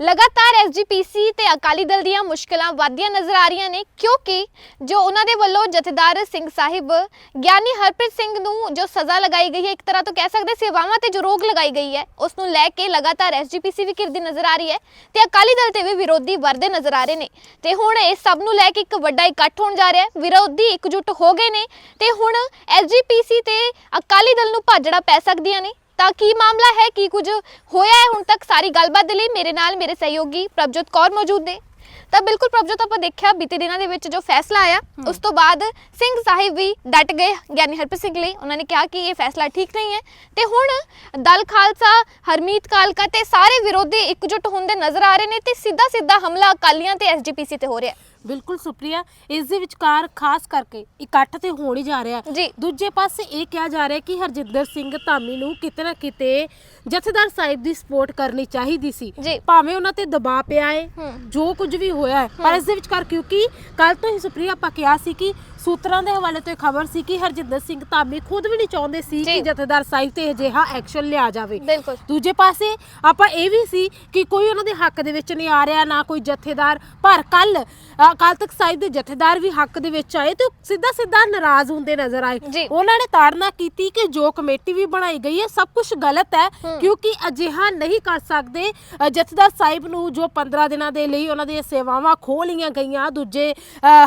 ਲਗਾਤਾਰ ਐਸਜੀਪੀਸੀ ਤੇ ਅਕਾਲੀ ਦਲ ਦੀਆਂ ਮੁਸ਼ਕਲਾਂ ਵਧਦੀਆਂ ਨਜ਼ਰ ਆ ਰਹੀਆਂ ਨੇ, ਕਿਉਂਕਿ ਜੋ ਉਹਨਾਂ ਦੇ ਵੱਲੋਂ ਜਥੇਦਾਰ ਸਿੰਘ ਸਾਹਿਬ, ਗਿਆਨੀ ਹਰਪ੍ਰੀਤ ਸਿੰਘ ਨੂੰ ਜੋ ਸਜ਼ਾ ਲਗਾਈ ਗਈ ਹੈ, ਇੱਕ ਤਰ੍ਹਾਂ ਤੋਂ ਕਹਿ ਸਕਦੇ ਸੇਵਾਵਾਂ ਤੇ ਜੋ ਰੋਕ ਲਗਾਈ ਗਈ ਹੈ, ਉਸ ਨੂੰ ਲੈ ਕੇ ਲਗਾਤਾਰ ਐਸਜੀਪੀਸੀ ਵੀ ਕਿਰਦੀ ਨਜ਼ਰ ਆ ਰਹੀ ਹੈ ਤੇ ਅਕਾਲੀ ਦਲ ਤੇ ਵੀ ਵਿਰੋਧੀ ਵਰਦੇ ਨਜ਼ਰ ਆ ਰਹੇ ਨੇ। ਤੇ ਹੁਣ ਇਹ ਸਭ ਨੂੰ ਲੈ ਕੇ ਇੱਕ ਵੱਡਾ ਇਕੱਠ ਹੋਣ ਜਾ ਰਿਹਾ ਹੈ, ਵਿਰੋਧੀ ਇਕਜੁੱਟ ਹੋ ਗਏ ਨੇ ਤੇ ਹੁਣ ਐਸਜੀਪੀਸੀ ਤੇ ਅਕਾਲੀ ਦਲ ਨੂੰ ਭਾਜੜਾ ਪੈ ਸਕਦੀਆਂ ਨੇ। ਤਾਂ ਕੀ ਮਾਮਲਾ ਹੈ? ਕੀ ਕੁਝ ਹੋਇਆ ਹੈ ਹੁਣ ਤੱਕ? ਸਾਰੀ ਗੱਲਬਾਤ ਦੇ ਲਈ ਮੇਰੇ ਨਾਲ ਮੇਰੇ ਸਹਿਯੋਗੀ ਪ੍ਰਭਜੋਤ ਕੌਰ ਮੌਜੂਦ ਨੇ। ਤਾਂ ਬਿਲਕੁਲ ਪ੍ਰਭਜੋਤ ਆਪਾਂ ਦੇਖਿਆ ਬੀਤੇ ਦਿਨਾਂ ਦੇ ਵਿੱਚ ਜੋ ਫੈਸਲਾ ਆਇਆ ਉਸ ਤੋਂ ਬਾਅਦ ਸਿੰਘ ਸਾਹਿਬ ਵੀ ਡਟ ਗਏ ਗਿਆਨੀ ਹਰਪ੍ਰੀਤ ਸਿੰਘ ਲਈ। ਉਹਨਾਂ ਨੇ ਕਿਹਾ ਕਿ ਇਹ ਫੈਸਲਾ ਠੀਕ ਨਹੀਂ ਹੈ। ਤੇ ਹੁਣ ਦਲ ਖਾਲਸਾ ਹਰਮੀਤ ਕਾਲਕਾ ਤੇ ਸਾਰੇ ਵਿਰੋਧੀ ਇਕਜੁੱਟ ਹੁੰਦੇ ਨਜ਼ਰ ਆ ਰਹੇ ਨੇ ਤੇ ਸਿੱਧਾ ਸਿੱਧਾ ਹਮਲਾ ਅਕਾਲੀਆਂ ਤੇ ਐਸਜੀਪੀਸੀ ਤੇ ਹੋ ਰਿਹਾ ਹੈ। ਬਿਲਕੁਲ ਸੁਪਰੀਆ ਇਸ ਦੇ ਵਿਚਕਾਰ ਖਾਸ ਕਰਕੇ ਇਕੱਠ ਤੇ ਹੋਣ ਹੀ ਜਾ ਰਿਹਾ ਹੈ। ਜੀ। ਦੂਜੇ ਪਾਸੇ ਇਹ ਕਿਹਾ ਜਾ ਰਿਹਾ ਹੈ ਕਿ ਹਰਜਿੰਦਰ ਸਿੰਘ ਧਾਮੀ ਨੂੰ ਕਿਤੇ ਨਾ ਕਿਤੇ ਜਥੇਦਾਰ ਸਾਹਿਬ ਦੀ ਸਪੋਰਟ ਕਰਨੀ ਚਾਹੀਦੀ ਸੀ ਜੀ। ਭਾਵੇਂ ਉਹਨਾਂ ਤੇ ਦਬਾਅ ਪਿਆ ਹੈ ਹੂੰ। ਜੋ ਕੁਝ ਵੀ ਹੋਇਆ ਹੈ ਪਰ ਇਸ ਦੇ ਵਿਚਕਾਰ ਕਿਉਂਕਿ ਕੱਲ ਤੋਂ ਹੀ ਸੁਪਰੀਆ ਆਪਾਂ ਕਿਹਾ ਸੀ ਕਿ ਸੂਤਰਾਂ ਦੇ ਹਵਾਲੇ ਤੋਂ ਇਹ ਖਬਰ ਸੀ ਕਿ ਹਰਜਿੰਦਰ ਸਿੰਘ ਧਾਮੀ ਖੁਦ ਵੀ ਨਹੀਂ ਚਾਹੁੰਦੇ ਸੀ ਜੀ। ਕਿ ਜਥੇਦਾਰ ਸਾਹਿਬ ਤੇ ਅਜਿਹਾ ਐਕਸ਼ਨ ਲਿਆ ਜਾਵੇ ਬਿਲਕੁਲ ਦੂਜੇ ਪਾਸੇ ਆਪਾਂ ਇਹ ਵੀ ਸੀ ਕਿ ਕੋਈ ਉਹਨਾਂ ਦੇ ਹੱਕ ਦੇ ਵਿੱਚ ਨਹੀਂ ਆ ਰਿਹਾ ਨਾ ਕੋਈ ਜਥੇਦਾਰ ਪਰ ਕੱਲ ਅਕਾਲ ਤਖਤ ਸਾਹਿਬ ਦੇ ਜਥੇਦਾਰ ਵੀ ਹੱਕ ਦੇ ਵਿੱਚ ਆਏ ਤੇ ਸਿੱਧਾ ਸਿੱਧਾ ਨਾਰਾਜ਼ ਹੁੰਦੇ ਨਜ਼ਰ ਆਏ ਜੀ। ਉਹਨਾਂ ਨੇ ਤਾੜਨਾ ਕੀਤੀ ਕਿ ਜੋ ਕਮੇਟੀ ਵੀ ਬਣਾਈ ਗਈ ਹੈ ਸਭ ਕੁਝ ਗਲਤ ਹੈ ਹੂੰ। ਕਿਉਂਕਿ ਅਜਿਹਾ ਨਹੀਂ ਕਰ ਸਕਦੇ ਅ, ਜਥੇਦਾਰ ਸਾਹਿਬ ਨੂੰ ਜੋ 15 ਦਿਨਾਂ ਦੇ ਲਈ ਉਹਨਾਂ ਦੀਆਂ ਸੇਵਾਵਾਂ ਖੋਹ ਲਈਆਂ ਗਈਆਂ ਦੂਜੇ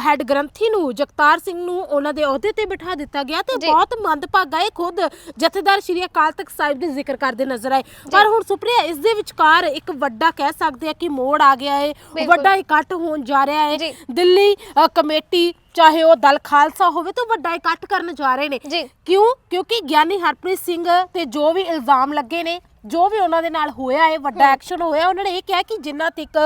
ਹੈੱਡ ਗ੍ਰੰਥੀ ਨੂੰ ਜਗਤਾਰ ਸਿੰਘ ਨੂੰ ਉਹਨਾਂ ਦੇ ਅਹੁਦੇ ਤੇ ਬਿਠਾ ਦਿੱਤਾ ਗਿਆ ਤੇ ਜੀ। ਬਹੁਤ ਮੰਦਭਾਗਾ ਇਹ ਖੁਦ ਜਥੇਦਾਰ ਸ਼੍ਰੀ ਅਕਾਲ ਤਖਤ ਸਾਹਿਬ ਦੇ ਜ਼ਿਕਰ ਕਰਦੇ ਨਜ਼ਰ ਆਏ ਪਰ ਹੁਣ ਸੁਪਰੀਆ ਇਸ ਦੇ ਵਿਚਕਾਰ ਇੱਕ ਵੱਡਾ ਕਹਿ ਸਕਦੇ ਆ ਕਿ ਮੋੜ ਆ ਗਿਆ ਹੈ ਬਿਲਕੁਲ। ਵੱਡਾ ਇਕੱਠ ਹੋਣ ਜਾ ਰਿਹਾ ਜੀ। ਹੈ ਦਿੱਲੀ ਅ, ਕਮੇਟੀ ਚਾਹੇ ਉਹ ਦਲ ਖਾਲਸਾ ਹੋਵੇ ਤਾਂ ਵੱਡਾ ਇਕੱਠ ਕਰਨ ਜਾ ਰਹੇ ਨੇ ਜੀ। ਕਿਉਂ ਕਿਉਂਕਿ ਗਿਆਨੀ ਹਰਪ੍ਰੀਤ ਸਿੰਘ ਤੇ ਜੋ ਵੀ ਇਲਜ਼ਾਮ ਲੱਗੇ ਨੇ ਜੋ ਵੀ ਉਹਨਾਂ ਦੇ ਨਾਲ ਹੋਇਆ ਹੈ ਵੱਡਾ ਐਕਸ਼ਨ ਹੋਇਆ ਉਹਨਾਂ ਨੇ ਇਹ ਕਿਹਾ ਕਿ ਜਿੰਨਾ ਤੱਕ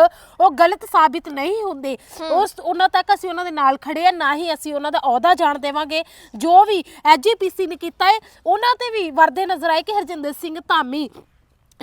ਉਹ ਗਲਤ ਸਾਬਿਤ ਨਹੀਂ ਹੁੰਦੇ ਉਸ ਉਹਨਾਂ ਤੱਕ ਅਸੀਂ ਉਹਨਾਂ ਦੇ ਨਾਲ ਖੜੇ ਆ ਨਾ ਹੀ ਅਸੀਂ ਉਹਨਾਂ ਦਾ ਅਹੁਦਾ ਜਾਣ ਦੇਵਾਂਗੇ। ਜੋ ਵੀ ਐਜੀਪੀਸੀ ਨੇ ਕੀਤਾ ਹੈ ਉਹਨਾਂ ਤੇ ਵੀ ਵਰਦੇ ਨਜ਼ਰ ਆਏ ਕਿ ਹਰਜਿੰਦਰ ਸਿੰਘ ਧਾਮੀ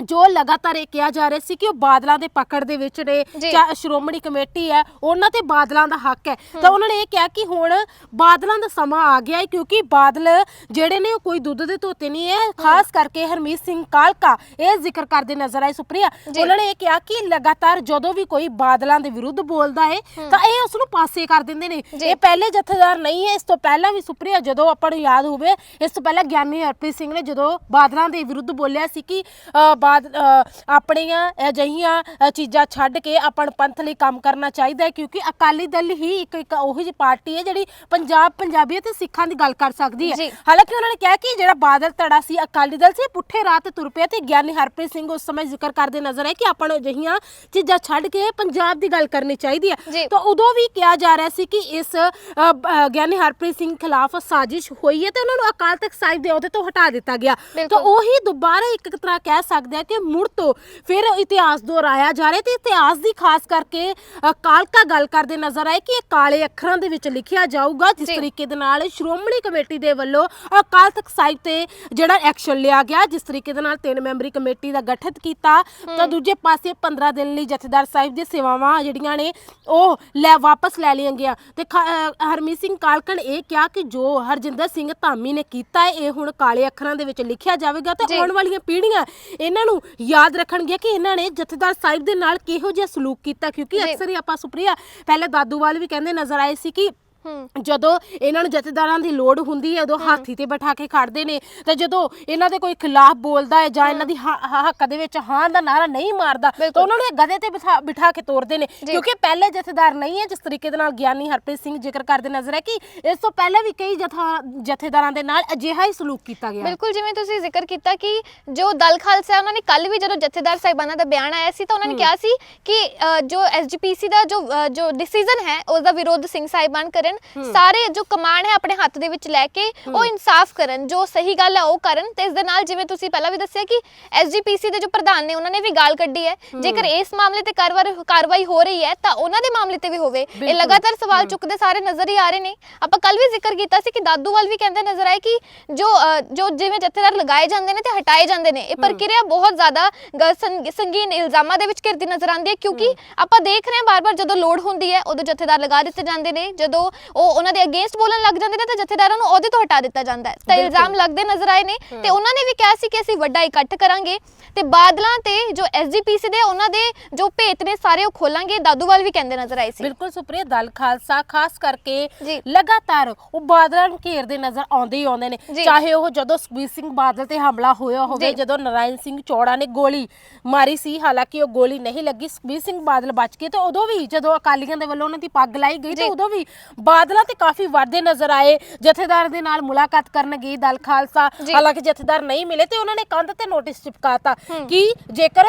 ਜੋ ਲਗਾਤਾਰ ਇਹ ਕਿਹਾ ਜਾ ਰਿਹਾ ਸੀ ਕਿ ਉਹ ਬਾਦਲਾਂ ਦੇ ਪਕੜ ਦੇ ਵਿੱਚ ਨੇ ਜੀ। ਜਾਂ ਸ਼੍ਰੋਮਣੀ ਕਮੇਟੀ ਹੈ ਉਹਨਾਂ ਤੇ ਬਾਦਲਾਂ ਦਾ ਹੱਕ ਹੈ। ਤਾਂ ਉਹਨਾਂ ਨੇ ਇਹ ਕਿਹਾ ਕਿ ਹੁਣ ਬਾਦਲਾਂ ਦਾ ਸਮਾਂ ਆ ਗਿਆ ਹੈ ਕਿਉਂਕਿ ਬਾਦਲ ਜਿਹੜੇ ਨੇ ਉਹ ਕੋਈ ਦੁੱਧ ਦੇ ਧੋਤੇ ਨਹੀਂ ਹੈ। ਖਾਸ ਕਰਕੇ ਹਰਮੀਤ ਸਿੰਘ ਕਾਲਕਾ ਇਹ ਜ਼ਿਕਰ ਕਰਦੇ ਨਜ਼ਰ ਆਏ ਸੁਪਰੀਆ। ਜੀ। ਉਹਨਾਂ ਨੇ ਇਹ ਕਿਹਾ ਕਿ ਲਗਾਤਾਰ ਜਦੋਂ ਵੀ ਕੋਈ ਬਾਦਲਾਂ ਦੇ ਵਿਰੁੱਧ ਬੋਲਦਾ ਹੈ ਤਾਂ ਇਹ ਉਸ ਨੂੰ ਪਾਸੇ ਕਰ ਦਿੰਦੇ ਨੇ। ਜੀ। ਇਹ ਪਹਿਲੇ ਜਥੇਦਾਰ ਨਹੀਂ ਹੈ ਇਸ ਤੋਂ ਪਹਿਲਾਂ ਵੀ ਸੁਪਰੀਆ ਜਦੋਂ ਆਪਾਂ ਨੂੰ ਯਾਦ ਹੋਵੇ ਇਸ ਤੋਂ ਪਹਿਲਾਂ ਗਿਆਨੀ ਹਰਪ੍ਰੀਤ ਸਿੰਘ ਨੇ ਜਦੋਂ ਬਾਦਲਾਂ ਦੇ ਵਿਰੁੱਧ ਬੋਲਿਆ ਸੀ ਕਿ ਅ, ਅ, ਆਪਣੀਆਂ ਅਜਿਹੀਆਂ ਚੀਜ਼ਾਂ ਛੱਡ ਕੇ ਆਪਾਂ ਨੂੰ ਪੰਥ ਲਈ ਕੰਮ ਕਰਨਾ ਚਾਹੀਦਾ ਹੈ ਕਿਉਂਕਿ ਅਕਾਲੀ ਦਲ ਹੀ ਇੱਕ ਇੱਕ ਉਹੀ ਜਿਹੀ ਪਾਰਟੀ ਹੈ ਜਿਹੜੀ ਪੰਜਾਬ ਪੰਜਾਬੀਅਤ ਤੇ ਸਿੱਖਾਂ ਦੀ ਗੱਲ ਕਰ ਸਕਦੀ। ਹੈ ਹਾਲਾਂਕਿ ਉਹਨਾਂ ਨੇ ਕਿਹਾ ਕਿ ਜਿਹੜਾ ਬਾਦਲ ਧੜਾ ਸੀ ਅਕਾਲੀ ਦਲ ਸੀ ਪੁੱਠੇ ਰਾਹ ਤੇ ਤੁਰ ਪਿਆ ਤੇ ਗਿਆਨੀ ਹਰਪ੍ਰੀਤ ਸਿੰਘ ਉਸ ਸਮੇਂ ਜ਼ਿਕਰ ਕਰਦੇ ਨਜ਼ਰ ਆਏ ਕਿ ਆਪਾਂ ਨੂੰ ਅਜਿਹੀਆਂ ਚੀਜ਼ਾਂ ਛੱਡ ਕੇ ਪੰਜਾਬ ਦੀ ਗੱਲ ਕਰਨੀ ਚਾਹੀਦੀ। ਹੈ ਤਾਂ ਉਦੋਂ ਵੀ ਕਿਹਾ ਜਾ ਰਿਹਾ ਸੀ ਕਿ ਇਸ ਗਿਆਨੀ ਹਰਪ੍ਰੀਤ ਸਿੰਘ ਖਿਲਾਫ ਸਾਜ਼ਿਸ਼ ਹੋਈ ਹੈ ਤੇ ਉਹਨਾਂ ਨੂੰ ਅਕਾਲ ਤਖਤ ਸਾਹਿਬ ਦੇ ਅਹੁਦੇ ਤੋਂ ਹਟਾ ਦਿੱਤਾ ਗਿਆ ਤਾਂ। ਉਹੀ ਦੁਬਾਰਾ ਇੱਕ ਤਰ੍ਹਾਂ ਕਹਿ ਸਕਦੇ ਆ ਕਿ ਮੁੜ ਤੋਂ ਫਿਰ ਇਤਿਹਾਸ ਦੁਹਰਾਇਆ ਜਾ ਰਿਹਾ ਤੇ ਇਤਿਹਾਸ ਦੀ ਖਾਸ ਕਰਕੇ ਅ, ਕਾਲਕਾ ਗੱਲ ਕਰਦੇ ਨਜ਼ਰ ਆਏ ਕਿ ਇਹ ਕਾਲੇ ਅੱਖਰਾਂ ਦੇ ਵਿੱਚ ਲਿਖਿਆ ਜਾਊਗਾ ਜਿਸ। ਤਰੀਕੇ ਦੇ ਨਾਲ ਸ਼੍ਰੋਮਣੀ ਕਮੇਟੀ ਦੇ ਵੱਲੋਂ ਅਕਾਲ ਤਖਤ ਸਾਹਿਬ ਤੇ ਜਿਹੜਾ ਐਕਸ਼ਨ ਲਿਆ ਗਿਆ ਜਿਸ ਤਰੀਕੇ ਦੇ ਨਾਲ ਤਿੰਨ ਮੈਂਬਰੀ ਕਮੇਟੀ ਦਾ ਗਠਿਤ ਕੀਤਾ ਤਾਂ ਦੂਜੇ ਪਾਸੇ 15 ਦਿਨ ਲਈ ਜਥੇਦਾਰ ਸਾਹਿਬ ਦੀਆਂ ਸੇਵਾਵਾਂ ਜਿਹੜੀਆਂ ਨੇ ਉਹ ਲੈ ਵਾਪਸ ਲੈ ਲਈਆਂ ਗਿਆ ਤੇ ਖ- ਅ, ਹਰਮੀਤ ਸਿੰਘ ਕਾਲਕਣ ਇਹ ਕਿਹਾ ਕਿ ਜੋ ਹਰਜਿੰਦਰ ਸਿੰਘ ਧਾਮੀ ਨੇ ਕੀਤਾ ਹੈ ਇਹ ਹੁਣ ਕਾਲੇ ਅੱਖਰਾਂ ਦੇ ਵਿੱਚ ਲਿਖਿਆ ਜਾਵੇਗਾ ਤੇ ਜੀ। ਆਉਣ ਵਾਲੀਆਂ ਪੀੜ੍ਹੀਆਂ ਇਹਨਾਂ ਨੂੰ ਯਾਦ ਰੱਖਣਗੀਆਂ ਕਿ ਇਹਨਾਂ ਨੇ ਜਥੇਦਾਰ ਸਾਹਿਬ ਦੇ ਨਾਲ ਕਿਹੋ ਜਿਹਾ ਸਲੂਕ ਕੀਤਾ ਕਿਉਂਕਿ। ਅਕਸਰ ਹੀ ਆਪਾਂ ਸੁਪਰੀਆ ਪਹਿਲੇ ਦਾਦੂਵਾਲ ਵੀ ਕਹਿੰਦੇ ਨਜ਼ਰ ਆਏ ਸੀ ਕਿ ਜਦੋਂ ਇਹਨਾਂ ਨੂੰ ਜਥੇਦਾਰਾਂ ਦੀ ਲੋੜ ਹੁੰਦੀ ਹੈ ਉਦੋਂ ਹਾਥੀ ਤੇ ਬਿਠਾ ਕੇ ਖੜਦੇ ਨੇ ਤੇ ਜਦੋਂ ਇਹਨਾਂ ਦੇ ਕੋਈ ਖਿਲਾਫ ਬੋਲਦਾ ਹੈ ਜਾਂ ਇਹਨਾਂ ਦੀ ਹ- ਹੱਕ ਦੇ ਵਿੱਚ ਹਾਂ ਦਾ ਨਾਰਾ ਨਹੀਂ ਮਾਰਦਾ ਤਾਂ। ਉਹਨਾਂ ਨੂੰ ਇਹ ਗਧੇ ਤੇ ਬਿਠਾ ਬਿਠਾ ਕੇ ਤੋਰਦੇ ਨੇ। ਕਿਉਂਕਿ ਪਹਿਲੇ ਜਥੇਦਾਰ ਨਹੀਂ ਹੈ ਜਿਸ ਤਰੀਕੇ ਦੇ ਨਾਲ ਗਿਆਨੀ ਹਰਪ੍ਰੀਤ ਸਿੰਘ ਜ਼ਿਕਰ ਕਰਦੇ ਨਜ਼ਰ ਹੈ ਕਿ ਇਸ ਤੋਂ ਪਹਿਲਾਂ ਵੀ ਕਈ ਜਥਾ ਜਥੇਦਾਰਾਂ ਦੇ ਨਾਲ ਅਜਿਹਾ ਹੀ ਸਲੂਕ ਕੀਤਾ ਗਿਆ ਹੈ। ਬਿਲਕੁਲ ਜਿਵੇਂ ਤੁਸੀਂ ਜ਼ਿਕਰ ਕੀਤਾ ਕਿ ਜੋ ਦਲ ਖਾਲਸਾ ਹੈ, ਉਹਨਾਂ ਨੇ ਕੱਲ ਵੀ ਜਦੋਂ ਜਥੇਦਾਰ ਸਾਹਿਬਾਨਾਂ ਦਾ ਬਿਆਨ ਆਇਆ ਸੀ ਤਾਂ ਉਹਨਾਂ ਨੇ ਕਿਹਾ ਸੀ ਕਿ ਅ, ਜੋ ਐਸਜੀਪੀਸੀ ਦਾ ਜੋ ਅ, ਜੋ ਡਿਸੀਜਨ ਹੈ ਉਸ ਦਾ ਵਿਰੋਧ ਸਿੰਘ ਸਾਹਿਬਾਨ ਕਰਨ ਸਾਰੇ ਜੋ ਕਮਾਂਡ ਹੈ ਆਪਣੇ ਹੱਥ ਦੇ ਵਿੱਚ ਲੈ ਕੇ ਉਹ ਇਨਸਾਫ ਕਰਨ ਜੋ ਸਹੀ ਗੱਲ ਹੈ ਉਹ ਕਰਨ ਤੇ ਇਸ ਦੇ ਨਾਲ ਜਿਵੇਂ ਤੁਸੀਂ ਪਹਿਲਾਂ ਵੀ ਦੱਸਿਆ ਕਿ ਐਸਜੀਪੀਸੀ ਦੇ ਜੋ ਪ੍ਰਧਾਨ ਨੇ ਉਹਨਾਂ ਨੇ ਵੀ ਗਾਲ ਕੱਢੀ ਹੈ। ਜੇਕਰ ਇਸ ਮਾਮਲੇ ਤੇ ਕਾਰਵਾਈ ਹੋ ਰਹੀ ਹੈ ਤਾਂ ਉਹਨਾਂ ਦੇ ਮਾਮਲੇ ਤੇ ਵੀ ਹੋਵੇ। ਇਹ। ਲਗਾਤਾਰ ਸਵਾਲ ਚੁੱਕਦੇ ਸਾਰੇ ਨਜ਼ਰ ਹੀ ਆ ਰਹੇ ਨੇ। ਆਪਾਂ ਕੱਲ ਵੀ ਜ਼ਿਕਰ ਕੀਤਾ ਸੀ ਕਿ ਦਾਦੂਵਾਲ ਵੀ ਕਹਿੰਦੇ ਨਜ਼ਰ ਆਏ ਕਿ ਜੋ ਜੋ ਜਿਵੇਂ ਜਥੇਦਾਰ ਲਗਾਏ ਜਾਂਦੇ ਨੇ ਤੇ ਹਟਾਏ ਜਾਂਦੇ ਨੇ ਇਹ ਪ੍ਰਕਿਰਿਆ ਬਹੁਤ ਜ਼ਿਆਦਾ ਸੰਗੀਨ ਇਲਜ਼ਾਮਾਂ ਦੇ ਵਿੱਚ ਘਿਰਦੀ ਨਜ਼ਰ ਆਉਂਦੀ ਹੈ ਕਿਉਂਕਿ ਆਪਾਂ ਦੇਖ ਰਹੇ ਹਾਂ ਬਾਰ-ਬਾਰ ਜਦੋਂ ਲੋੜ ਹੁੰਦੀ ਹੈ ਉਦੋਂ ਜਥੇਦਾਰ ਲਗਾ ਦਿੱਤੇ ਜਾਂਦੇ ਨੇ। ਜਦੋਂ ਉਹ ਉਹਨਾਂ ਦੇ ਅਗੇਂਸਟ ਬੋਲਣ ਲੱਗ ਜਾਂਦੇ ਨੇ ਤਾਂ ਜਥੇਦਾਰਾਂ ਨੂੰ ਅਹੁਦੇ ਤੋਂ ਹਟਾ ਦਿੱਤਾ ਜਾਂਦਾ ਹੈ ਤਾਂ। ਇਲਜ਼ਾਮ ਲੱਗਦੇ ਨਜ਼ਰ ਆਏ ਨੇ ਤੇ ਉਹਨਾਂ ਨੇ ਵੀ ਕਿਹਾ ਸੀ ਕਿ ਅਸੀਂ ਵੱਡਾ ਇਕੱਠ ਕਰਾਂਗੇ ਤੇ ਬਾਦਲਾਂ ਤੇ ਜੋ ਐਸਜੀਪੀਸੀ ਦੇ ਉਹਨਾਂ ਦੇ ਜੋ ਭੇਤ ਨੇ ਸਾਰੇ ਉਹ ਖੋਲਾਂਗੇ ਦਾਦੂਵਾਲ ਵੀ ਕਹਿੰਦੇ ਨਜ਼ਰ ਆਏ ਸੀ ਬਿਲਕੁਲ ਸੁਪਰੀਆ ਦਲ ਖਾਲਸਾ ਖਾਸ ਕਰਕੇ। ਲਗਾਤਾਰ ਉਹ ਬਾਦਲਾਂ ਨੂੰ ਘੇਰਦੇ ਨਜ਼ਰ ਆਉਂਦੇ ਹੀ ਆਉਂਦੇ ਨੇ। ਚਾਹੇ ਉਹ ਜਦੋਂ ਸੁਖਬੀਰ ਸਿੰਘ ਬਾਦਲ ਤੇ ਹਮਲਾ ਹੋਇਆ ਹੋਵੇ। ਜਦੋਂ ਨਰਾਇਣ ਸਿੰਘ ਚੌੜਾ ਨੇ ਗੋਲੀ ਮਾਰੀ ਸੀ ਹਾਲਾਂਕਿ ਉਹ ਗੋਲੀ ਨਹੀਂ ਲੱਗੀ ਸੁਖਬੀਰ ਸਿੰਘ ਬਾਦਲ ਬਚ ਗਏ ਤੇ ਉਦੋਂ ਵੀ ਜਦੋਂ ਅਕਾਲੀਆਂ ਦੇ ਵੱਲੋਂ ਉਹਨਾਂ ਦੀ ਪੱਗ ਲਾਈ ਗਈ ਤੇ। ਉਦੋਂ ਵੀ ਬਾਦਲਾਂ ਤੇ ਕਾਫੀ ਵਰਦੇ ਨਜ਼ਰ ਆਏ। ਜਥੇਦਾਰ ਦੇ ਨਾਲ ਮੁਲਾਕਾਤ ਕਰਨ ਗਈ ਦਲ ਖਾਲਸਾ। ਹਾਲਾਂਕਿ ਜਥੇਦਾਰ ਨਹੀਂ ਮਿਲੇ ਤੇ ਉਹਨਾਂ ਨੇ ਕੰਧ ਤੇ ਨੋਟਿਸ ਚਿਪਕਾਤਾ। ਕਿ ਜੇਕਰ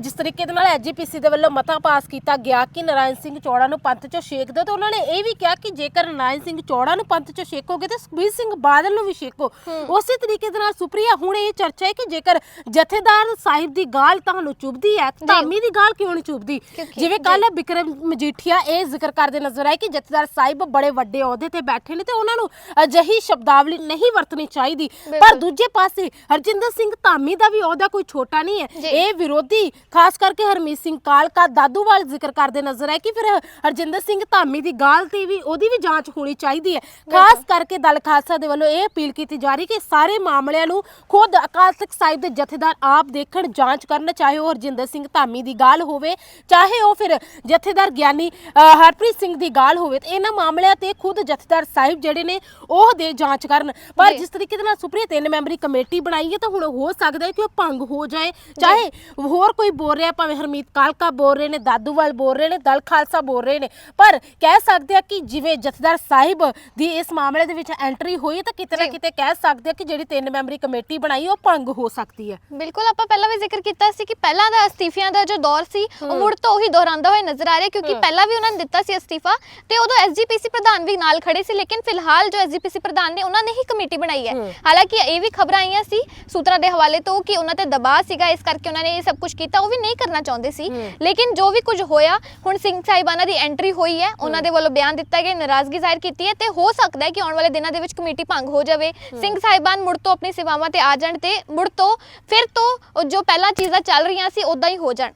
ਜਿਸ ਤਰੀਕੇ ਦੇ ਨਾਲ ਐਜੀਪੀਸੀ ਦੇ ਵੱਲੋਂ ਮਤਾ ਪਾਸ ਕੀਤਾ ਗਿਆ ਕਿ ਨਰਾਇਣ ਸਿੰਘ ਚੌੜਾ ਨੂੰ ਪੰਥ ਚੋਂ ਛੇਕ ਦਿਓ ਤਾਂ ਉਹਨਾਂ ਨੇ ਇਹ ਵੀ ਕਿਹਾ ਕਿ ਜੇਕਰ ਨਰਾਇਣ ਸਿੰਘ ਚੌੜਾ ਨੂੰ ਪੰਥ ਚੋਂ ਛੇਕੋਗੇ ਤਾਂ ਸੁਖਬੀਰ ਸਿੰਘ ਬਾਦਲ ਨੂੰ ਵੀ ਛੇਕੋ। ਉਸੇ ਤਰੀਕੇ ਦੇ ਨਾਲ ਸੁਪਰੀਆ ਹੁਣ ਇਹ ਚਰਚਾ ਹੈ ਕਿ ਜੇਕਰ ਜਥੇਦਾਰ ਸਾਹਿਬ ਦੀ ਗਾਲ ਤੁਹਾਨੂੰ ਚੁਭਦੀ ਹੈ ਧਾਮੀ ਦੀ ਗਾਲ ਕਿਉਂ ਨਹੀਂ ਚੁਭਦੀ? ਜਿਵੇਂ ਕੱਲ ਬਿਕਰਮ ਮਜੀਠੀਆ ਇਹ ਜ਼ਿਕਰ ਕਰਦੇ ਨਜ਼ਰ ਆਏ ਕਿ ਜਥੇਦਾਰ ਸਾਹਿਬ ਬੜੇ ਵੱਡੇ ਅਹੁਦੇ ਤੇ ਬੈਠੇ ਨੇ ਤੇ ਉਹਨਾਂ ਨੂੰ ਅਜਿਹੀ ਸ਼ਬਦਾਵਲੀ ਨਹੀਂ ਵਰਤਣੀ ਚਾਹੀਦੀ ਪਰ। ਦੂਜੇ ਪਾਸੇ ਹਰਜਿੰਦਰ ਸਿੰਘ ਧਾਮੀ ਦਾ ਵੀ ਅਹੁਦਾ ਕੋਈ ਛੋਟਾ ਨਹੀਂ ਹੈ। ਇਹ ਵਿਰੋਧੀ ਖਾਸ ਕਰਕੇ ਹਰਮੀਤ ਸਿੰਘ ਕਾਲਕਾ ਦਾਦੂਵਾਲ ਜ਼ਿਕਰ ਕਰਦੇ ਨਜ਼ਰ ਆਏ ਕਿ ਫਿਰ ਹਰਜਿੰਦਰ ਸਿੰਘ ਧਾਮੀ ਦੀ ਗਾਲ ਤੇ ਵੀ ਉਹਦੀ ਵੀ ਜਾਂਚ ਹੋਣੀ ਚਾਹੀਦੀ ਹੈ ਖਾਸ ਕਰਕੇ ਦਲ ਖਾਲਸਾ ਦੇ ਵੱਲੋਂ ਇਹ ਅਪੀਲ ਕੀਤੀ ਜਾ ਰਹੀ ਕਿ ਸਾਰੇ ਮਾਮਲਿਆਂ ਨੂੰ ਖੁਦ ਅਕਾਲ ਤਖਤ ਸਾਹਿਬ ਦੇ ਜਥੇਦਾਰ ਆਪ ਦੇਖਣ ਜਾਂਚ ਕਰਨ ਚਾਹੇ ਉਹ ਹਰਜਿੰਦਰ ਸਿੰਘ ਧਾਮੀ ਦੀ ਗਾਲ ਹੋਵੇ ਚਾਹੇ ਉਹ ਫਿਰ ਜਥੇਦਾਰ ਗਿਆਨੀ ਹਰਪ੍ਰੀਤ ਸਿੰਘ ਦੀ ਗਾਲ ਹੋਵੇ ਤੇ ਇਹਨਾਂ ਮਾਮਲਿਆਂ ਤੇ ਖੁਦ ਜਥੇਦਾਰ ਸਾਹਿਬ ਜਿਹੜੇ ਨੇ ਉਹ ਦੇ ਜਾਂਚ ਕਰਨ। ਪਰ ਜੀ। ਜਿਸ ਤਰੀਕੇ ਦੇ ਨਾਲ ਸੁਪਰੀਆ ਤਿੰਨ ਮੈਂਬਰੀ ਕਮੇਟੀ ਬਣਾਈ ਹੈ ਤਾਂ ਹੁਣ ਹੋ ਸਕਦਾ ਹੈ ਕਿ ਉਹ ਭੰਗ ਹੋ ਜਾਏ। ਚਾਹੇ ਹੋਰ ਕੋਈ ਬੋਲ ਰਿਹਾ ਭਾਵੇਂ ਹਰਮੀਤ ਕਾਲਕਾ ਬੋਲ ਰਹੇ ਨੇ ਦਾਦੂਵਾਲ ਬੋਲ ਰਹੇ ਨੇ ਦਲ ਖਾਲਸਾ ਬੋਲ ਰਹੇ ਨੇ ਪਰ ਕਹਿ ਸਕਦੇ ਆ ਕਿ ਜਿਵੇਂ ਜਥੇਦਾਰ ਸਾਹਿਬ ਦੀ ਇਸ ਮਾਮਲੇ ਦੇ ਵਿੱਚ ਐਂਟਰੀ ਹੋਈ ਤਾਂ ਕਿਤੇ ਨਾ ਜੀ। ਕਿਤੇ ਕਹਿ ਸਕਦੇ ਆ ਕਿ ਜਿਹੜੀ ਤਿੰਨ ਮੈਂਬਰੀ ਕਮੇਟੀ ਬਣਾਈ ਉਹ ਭੰਗ ਹੋ ਸਕਦੀ ਹੈ। ਬਿਲਕੁਲ ਆਪਾਂ ਪਹਿਲਾਂ ਵੀ ਜ਼ਿਕਰ ਕੀਤਾ ਸੀ ਕਿ ਪਹਿਲਾਂ ਦਾ ਅਸਤੀਫਿਆਂ ਦਾ ਜੋ ਦੌਰ ਸੀ ਉਹ ਮੁੜ ਤੋਂ ਉਹੀ ਦੁਹਰਾਉਂਦਾ ਹੋਇਆ ਨਜ਼ਰ ਆ ਰਿਹਾ ਕਿਉਂਕਿ ਪਹਿਲਾਂ ਵੀ ਉਹਨਾਂ ਨੇ ਦਿੱਤਾ ਸੀ ਅਸਤੀਫਾ ਤੇ ਉਦੋਂ ਐਸਜੀਪੀਸੀ ਪ੍ਰਧਾਨ ਵੀ ਨਾਲ ਖੜੇ ਸੀ ਲੇਕਿਨ ਫਿਲਹਾਲ ਜੋ ਐਸਜੀਪੀਸੀ ਪ੍ਰਧਾਨ ਨੇ ਉਹਨਾਂ ਨੇ ਹੀ ਕਮੇਟੀ ਬਣਾਈ ਹੈ। ਹਾਲਾਂਕਿ ਇਹ ਵੀ ਖਬਰਾਂ ਆਈਆਂ ਸੀ ਸੂਤਰਾਂ ਦੇ ਹਵਾਲੇ ਤੋਂ ਕਿ ਉਹਨਾਂ ਤੇ ਦਬਾਅ ਸੀਗਾ ਇਸ ਕਰਕੇ ਉਹਨਾਂ ਨੇ ਇਹ ਸਭ ਕੁਝ ਕੀਤਾ ਉਹ ਵੀ ਨਹੀਂ ਕਰਨਾ ਚਾਹੁੰਦੇ ਸੀ। ਲੇਕਿਨ ਜੋ ਵੀ ਕੁਝ ਹੋਇਆ ਹੁਣ ਸਿੰਘ ਸਾਹਿਬਾਨਾਂ ਦੀ ਐਂਟਰੀ ਹੋਈ ਹੈ ਉਹਨਾਂ ਦੇ ਵੱਲੋਂ ਬਿਆਨ ਦਿੱਤਾ ਗਿਆ ਨਾਰਾਜ਼ਗੀ ਜ਼ਾਹਿਰ ਕੀਤੀ ਹੈ ਤੇ ਹੋ ਸਕਦਾ ਹੈ ਕਿ ਆਉਣ ਵਾਲੇ ਦਿਨਾਂ ਦੇ ਵਿੱਚ ਕਮੇਟੀ ਭੰਗ ਹੋ ਜਾਵੇ। ਸਿੰਘ ਸਾਹਿਬਾਨ ਮੁੜ ਤੋਂ ਆਪਣੀ ਸੇਵਾਵਾਂ ਤੇ ਆ ਜਾਣ ਤੇ ਮੁੜ ਤੋਂ ਫਿਰ ਤੋਂ ਜੋ ਪਹਿਲਾਂ ਚੀਜ਼ਾਂ ਚੱਲ ਰਹੀਆਂ ਸੀ ਉਦਾਂ ਹੀ ਹੋ ਜਾਣ।